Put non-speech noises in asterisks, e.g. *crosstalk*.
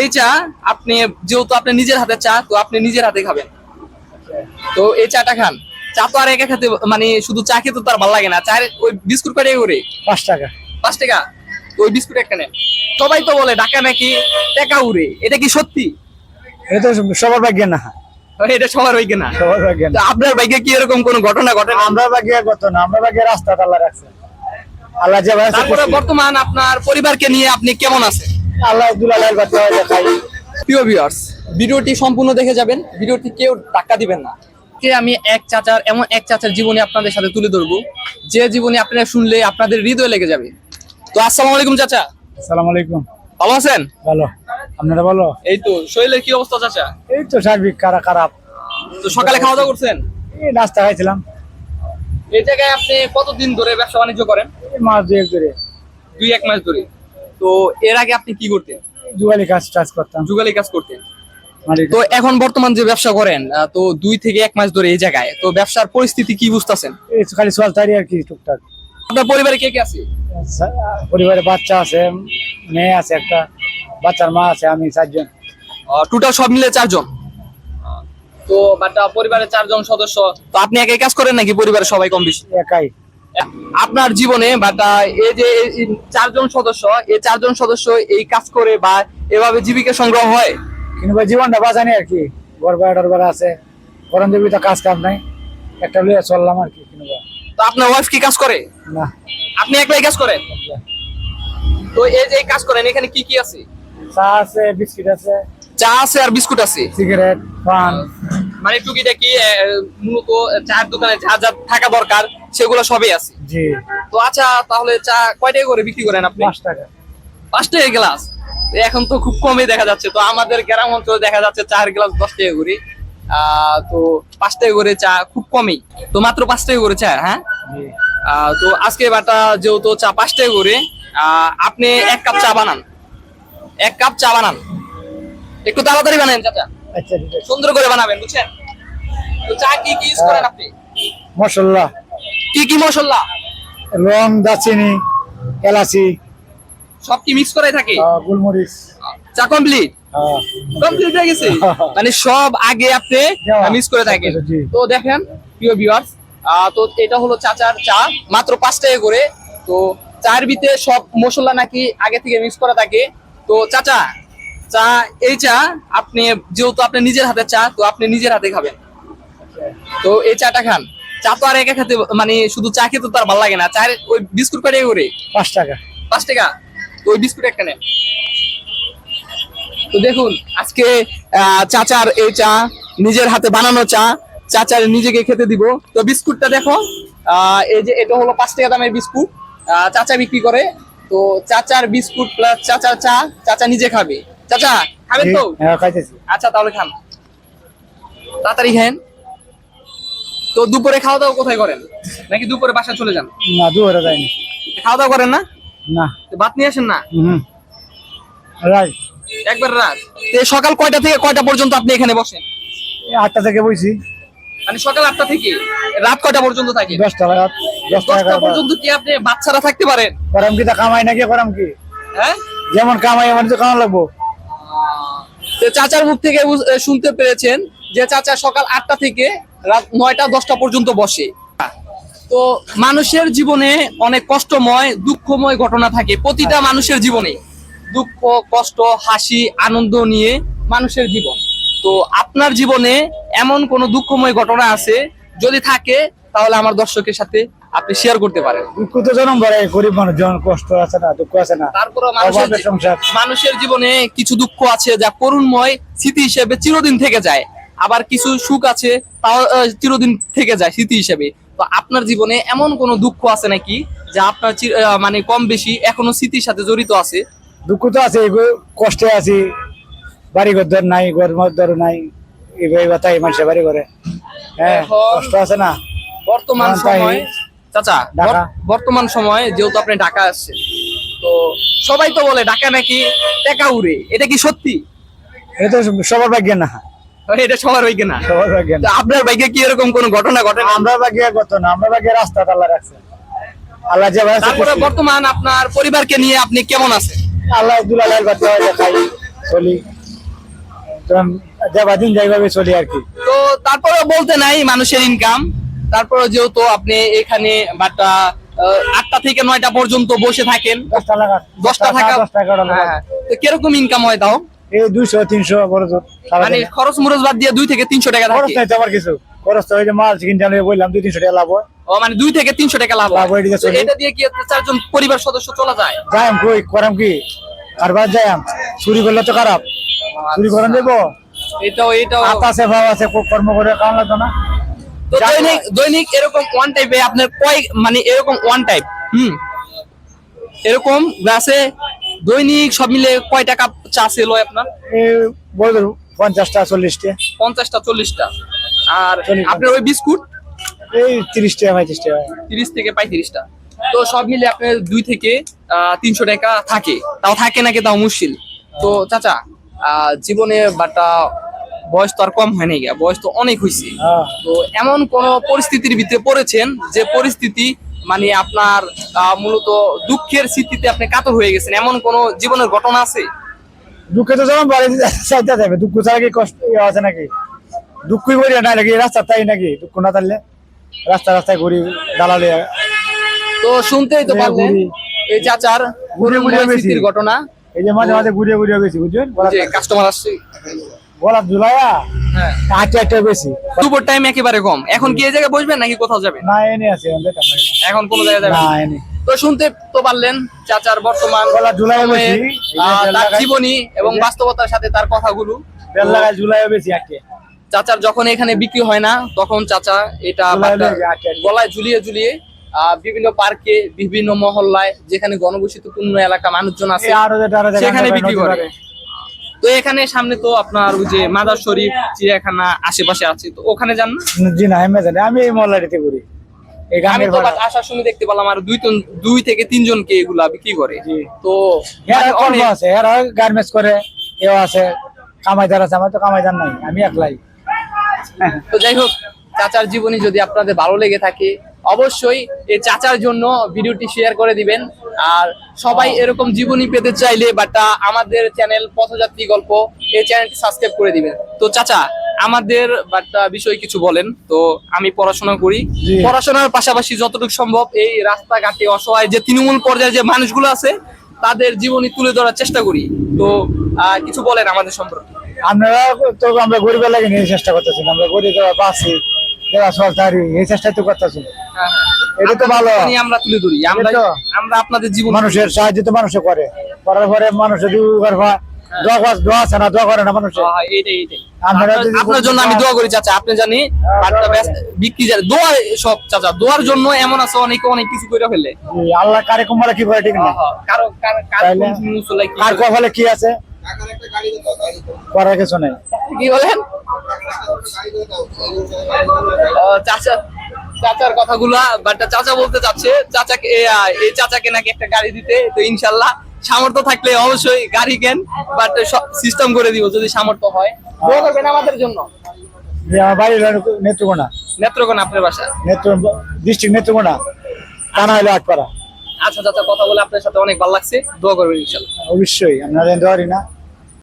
এই চা আপনি যেহেতু আপনি নিজের হাতে চা তো আপনি নিজের হাতে খাবেন। তো এই চাটা খান। চা তো আর একা খেতে মানে শুধু চা খেতে তো আর ভালো লাগে না। চায়ের ওই বিস্কুট কয়টা করে? পাঁচ টাকা। পাঁচ টাকা? ওই বিস্কুট একটা নেন। সবাই তো বলে ঢাকা নাকি টাকা উড়ে। এটা কি সত্যি? এটা সবার ভাগ্যে না। এটা সবার হইকে না। সবার ভাগ্যে না। আপনার বাইকে কি এরকম কোনো ঘটনা ঘটে না? আমরা ভাগ্যে কত না। আমরা ভাগ্যে রাস্তা আল্লাহ রাখছে। আল্লাহ যে তারপরে বর্তমান আপনার পরিবারকে নিয়ে আপনি কেমন আছেন? আল্লাহ দুলাল বাচ্চা হয়ে প্রিয় ভিউয়ার্স ভিডিওটি সম্পূর্ণ দেখে যাবেন। ভিডিওটি কেউ টাকা দিবেন না। কে আমি এক চাচার এমন এক চাচার জীবনী আপনাদের সাথে তুলে ধরবো। যে জীবনী আপনারা শুনলে আপনাদের হৃদয় লেগে যাবে। তো আসসালামু আলাইকুম চাচা। আসসালামু আলাইকুম। ভালো আছেন? ভালো। আপনারা ভালো? এই তো শরীরের কি অবস্থা চাচা? এই তো সার্বিক খারাপ খারাপ? তো সকালে খাওয়া দাওয়া করছেন? এই নাস্তা খাইছিলাম। এই জায়গায় আপনি কতদিন ধরে ব্যবসা বাণিজ্য করেন? এই মাছ দুই এক ধরে। দুই এক মাস ধরে। তো এর আগে আপনি কি করতেন? জুয়ালি কাজ টাজ করতাম। যুগালি কাজ করতেন। মানে তো এখন বর্তমান যে ব্যবসা করেন তো দুই থেকে এক মাস ধরে এই জায়গায় তো ব্যবসার পরিস্থিতি কি বুঝতেছেন? খালি চলতারি আর কি টুকটাক। আপনার পরিবারে কে কে আছে? সা- পরিবারে বাচ্চা আছে মেয়ে আছে একটা বাচ্চার মা আছে আমি চারজন। টোটাল সব মিলে চারজন। তো বাট পরিবারের চারজন সদস্য তো আপনি একাই কাজ করেন নাকি পরিবারের সবাই কম বেশি? একাই। আপনার জীবনে বাট এই যে চারজন সদস্য এই চারজন সদস্য এই কাজ করে বা এভাবে জীবিকা সংগ্রহ হয়? কিন্তু ভাই জীবনটা বাঁচানি আর কি। ঘর টর আছে। গরম দেবী তো কাজ কাম নাই। একটা লইয়া চললাম আর কি কিন্তু তো আপনার ওয়াইফ কি কাজ করে? না। আপনি একলাই কাজ করেন? তো এই যে কাজ করেন এখানে কি কি আছে? চা আছে বিস্কিট আছে। চা আছে আর বিস্কুট আছে? সিগারেট পান মানে টুকিটাকি আহ, মূলত চায়ের দোকানে যা যা থাকা দরকার সেগুলো সবই আছে। জি। তো আচ্ছা তাহলে চা কয় টাকা করে বিক্রি করেন আপনি? পাঁচ টাকা। পাঁচ টাকা গ্লাস? এখন তো খুব কমই দেখা যাচ্ছে। তো আমাদের গ্রাম অঞ্চলে দেখা যাচ্ছে চার গ্লাস দশ টাকা করে। তো পাঁচ টাকা করে চা খুব কমই। তো মাত্র পাঁচ টাকা করে চা হ্যাঁ? তো আজকে বাটা যেহেতু চা পাঁচ টাকা করে আপনি এক কাপ চা বানান। এক কাপ চা বানান। একটু তাড়াতাড়ি বানান চাচা। আচ্ছা সুন্দর করে বানাবেন বুঝছেন? তো চা কি কি ইউজ করেন আপনি? মশলা। কি কি মশলা? লং দারচিনি এলাচি। সব কি মিক্স করাই থাকে? গোলমরিচ। চা কমপ্লিট কমপ্লিট হয়ে গেছে? *laughs* মানে সব আগে আপনি মিক্স করে থাকেন। তো দেখেন প্রিয় ভিউয়ার্স তো এটা হলো চাচার চা মাত্র পাঁচ টাকা করে। তো চায়ের ভিতরে সব মশলা নাকি আগে থেকে মিক্স করা থাকে। তো চাচা চা এই চা আপনি যেহেতু আপনি নিজের হাতে চা তো আপনি নিজের হাতে খাবেন। তো এই চাটা খান। চা তো আর একা খেতে মানে শুধু চা খেতে তো আর ভালো লাগে না। চায়ের ওই বিস্কুট কয়টা করে পাঁচ টাকা। পাঁচ টাকা? ওই বিস্কুট একটা নেন। তো দেখুন আজকে চাচার এই চা নিজের হাতে বানানো চা চাচার নিজেকে খেতে দিব। তো বিস্কুটটা দেখো আহ, এই যে এটা হলো পাঁচ টাকা দামের বিস্কুট। আহ, চাচা বিক্রি করে। তো চাচার বিস্কুট প্লাস চাচার চা চাচা নিজে খাবে। চাচা খাবেন তো? হ্যাঁ আচ্ছা তাহলে খান। তাড়াতাড়ি খান। তো দুপুরে খাওয়া দাওয়া কোথায় করেন? নাকি দুপুরে বাসায় চলে যান? না দুয়ারে যায়নি খাওয়া দাওয়া করেন না? না। তো ভাত নিয়ে আসেন না? হুম। রাইট একবার রাত। তো সকাল কয়টা থেকে কয়টা পর্যন্ত আপনি এখানে বসেন? আটটা থেকে বইছি। মানে সকাল আটটা থেকে? রাত কয়টা পর্যন্ত থাকে? দশটা রাত দশটা পর্যন্ত কি আপনি বাচ্চারা থাকতে পারেন? করাম কি তা কামাই নাকি করাম কি? হ্যাঁ? যেমন কামাই এমন তো কামা লাগবো। তো চাচার মুখ থেকে শুনতে পেরেছেন যে চাচা সকাল আটটা থেকে রাত নয়টা দশটা পর্যন্ত বসে। তো মানুষের জীবনে অনেক কষ্টময় দুঃখময় ঘটনা থাকে প্রতিটা মানুষের জীবনে। দুঃখ কষ্ট হাসি আনন্দ নিয়ে মানুষের জীবন। তো আপনার জীবনে এমন কোন দুঃখময় ঘটনা আছে? যদি থাকে তাহলে আমার দর্শকের সাথে আপনি শেয়ার করতে পারেন। দুঃখ তো জনম বাড়ে গরিব মানুষ জন কষ্ট আছে না দুঃখ আছে না। তারপরে মানুষের মানুষের জীবনে কিছু দুঃখ আছে যা করুণময় স্মৃতি হিসেবে চিরদিন থেকে যায়। আবার কিছু সুখ আছে তাও চিরদিন থেকে যায় স্মৃতি হিসেবে। তো আপনার জীবনে এমন কোনো দুঃখ আছে নাকি যা আপনার মানে কম বেশি এখনও স্মৃতির সাথে জড়িত আছে? দুঃখ তো আছে কষ্টে আছি। বাড়ি ঘর নাই ঘর মধ্যর নাই এই কথাই মানুষের বাড়ি করে হ্যাঁ কষ্ট আছে না? বর্তমান সময় চাচা বর্তমান সময়ে যেহেতু আপনি ঢাকা আসছেন তো সবাই তো বলে ঢাকা নাকি টাকা উড়ে এটা কি সত্যি? এটা তো সবার ভাগ্যে না। এটা সবার হইকে না। সবার তো না। আপনার বাইকে কি এরকম কোনো ঘটনা ঘটে না আমরা ভাগ্যে কত না আমরা ভাগ্যে রাস্তা আল্লাহ রাখছে। আল্লাহ যে তারপরে বর্তমান আপনার পরিবারকে নিয়ে আপনি কেমন আছেন? আল্লাহ দুলাল বাচ্চা হয়ে খাই চলি। যাইভাবে চলি আর কি। তো তারপরে বলতে নাই মানুষের ইনকাম তারপরে যেহেতু আপনি এখানে বাটা আটটা থেকে নয়টা পর্যন্ত বসে থাকেন। দশটা থাকা দশটা লাগা হ্যাঁ, কীরকম ইনকাম হয় তাও? এই দুইশো তিনশো মানে খরচ মুরচ বাদ দিয়ে দুই থেকে তিনশো টাকা খরচ থাকে? নাই তো আমার কিছু। খরচ তো ওই যে মাল চিকেন জানিয়ে বললাম দুই তিনশো টাকা লাভ হয়। ও মানে দুই থেকে তিনশো টাকা লাভ লাভ এদিকে তো চলি। এটা দিয়ে কি চারজন পরিবার সদস্য চলা যায়? যাইম কই করাম কি? কারবার যাইম। চুরি করলে তো খারাপ। চুরি করেন দেবো? এটাও এটাও। আছে ভাব আছে কর্ম করে কাম লাগতো না। দৈনিক দৈনিক এরকম ওয়ান টাইপে আপনার কয় মানে এরকম ওয়ান টাইপ হুম? এরকম গ্লাসে দৈনিক সব মিলে কয় টাকা চা সেল হয় আপনার? পঞ্চাশটা চল্লিশটা। পঞ্চাশটা চল্লিশটা। আর আপনার ওই বিস্কুট? এই তিরিশটা পঁয়ত্রিশ টাকা তিরিশ থেকে পঁয়ত্রিশটা। তো সব মিলে আপনার দুই থেকে তিনশো টাকা থাকে। তাও থাকে নাকি তাও মুশকিল? তো চাচা আহ, জীবনে বাটা বয়স তো আর কম হয় নাই গা, বয়স তো অনেক হয়েছে হ্যাঁ। তো এমন কোন পরিস্থিতির ভিতরে পড়েছেন যে পরিস্থিতি মানে আপনার মূলত দুঃখের স্মৃতিতে আপনি কাতর হয়ে গেছেন। এমন কোন জীবনের ঘটনা আছে? দুঃখে তো যেমন বাড়ি চাইতে যাবে দুঃখ ছাড়া কি কষ্ট আছে নাকি? দুঃখই করি না নাকি রাস্তা তাই নাকি? দুঃখ না থাকলে রাস্তা রাস্তায় ঘুরি দালালে। তো শুনতেই তো পারলেন ঘুরি। এই চাচার ঘুরে ঘুরে ঘুরে ঘটনা। এই যে মাঝে মাঝে ঘুরিয়ে বেশি বুঝছেন যে কাস্টমার আসছে। গোলাপ জুলাইয়া আটটা বেশি। দুপুর টাইম একেবারে কম। এখন কি এই জায়গায় বসবেন নাকি কোথাও যাবেন না এনে আছে আমি যেতাম না। এখন কোন জায়গায় যাবেন না? এনে। তো শুনতে তো পারলেন চাচার বর্তমান তার জীবনী এবং বাস্তবতার সাথে তার কথাগুলো। যখন এখানে বিক্রি হয় না তখন চাচা এটা। গলায় ঝুলিয়ে ঝুলিয়ে বিভিন্ন পার্কে বিভিন্ন মহল্লায় যেখানে গণবসতিপূর্ণ এলাকা মানুষজন আছে সেখানে বিক্রি করে। তো এখানে সামনে তো আপনার ওই যে মাদার শরীফ চিড়িয়াখানা আশেপাশে আছে তো ওখানে যান না? জি না আমি জানি। আমি এই মহল্লাটিতে ঘুরি আমি তো আসার সময় দেখতে পেলাম আর দুই দুই থেকে তিনজনকে এগুলা বিক্রি করে। তো মানে আছে এরা গার্মেন্টস করে এও আছে কামাইদার আছে আমার তো কামাইদার নাই আমি একলাই। তো যাই হোক চাচার জীবনী যদি আপনাদের ভালো লেগে থাকে অবশ্যই এই চাচার জন্য ভিডিওটি শেয়ার করে দিবেন। আর সবাই এরকম জীবনী পেতে চাইলে বাট আমাদের চ্যানেল পথযাত্রী গল্প এই চ্যানেলটি সাবস্ক্রাইব করে দিবেন। তো চাচা আমাদের বাট বিষয়ে কিছু বলেন। তো আমি পড়াশোনা করি। পড়াশোনার পাশাপাশি যতটুকু সম্ভব এই রাস্তাঘাটে অসহায় যে তৃণমূল পর্যায়ে যে মানুষগুলো আছে তাদের জীবনী তুলে ধরার চেষ্টা করি। তো কিছু বলেন আমাদের সম্পর্কে। আপনারা তো আমরা গরিবের লাগে নিয়ে চেষ্টা করতেছি আমরা গরিব বাসি এই চেষ্টা তো করতেছি হ্যাঁ, হ্যাঁ। এটা তো ভালো। আমরা তুলে ধরি। আমরা আমরা আপনাদের জীবন মানুষের সাহায্য তো মানুষে করে। করার পরে মানুষের দুবার দোয়া কর- দোয়া আছে না দোয়া করে না মানুষের হ্যাঁ, আপনারা জন্য আমি দোয়া করি চাচা। আপনি জানি হ্যাঁ, বাট্টা দোয়া ব্যস্ত- বিক্রি যায় দোয়া সব চাচা। দোয়ার জন্য এমন আছে অনেকে অনেক কিছু করে ফেলে। আল্লাহ কারে কুমারে কি করে ঠিক না? কার- কি কপালে কি আছে? করার কিছু নেই। কি বলেন? চাচা চাচার কথাগুলা বাট চাচা বলতে চাচ্ছে চাচাকে এই চাচাকে নাকি একটা গাড়ি দিতে তো ইনশাল্লাহ সামর্থ্য থাকলে অবশ্যই গাড়ি কেন বাট সিস্টেম করে দিব যদি সামর্থ্য হয়। দোয়া করবেন আমাদের জন্য। বাড়ি নেত্রকোনা। নেত্রকোনা আপনার বাসা? নেত্র ডিস্ট্রিক্ট নেত্রকোনা টানা হলো আটপাড়া আচ্ছা চাচা কথা বলে আপনার সাথে অনেক ভালো লাগছে। দোয়া করবেন ইনশাল্লাহ। অবশ্যই আপনারা দেওয়ারি না।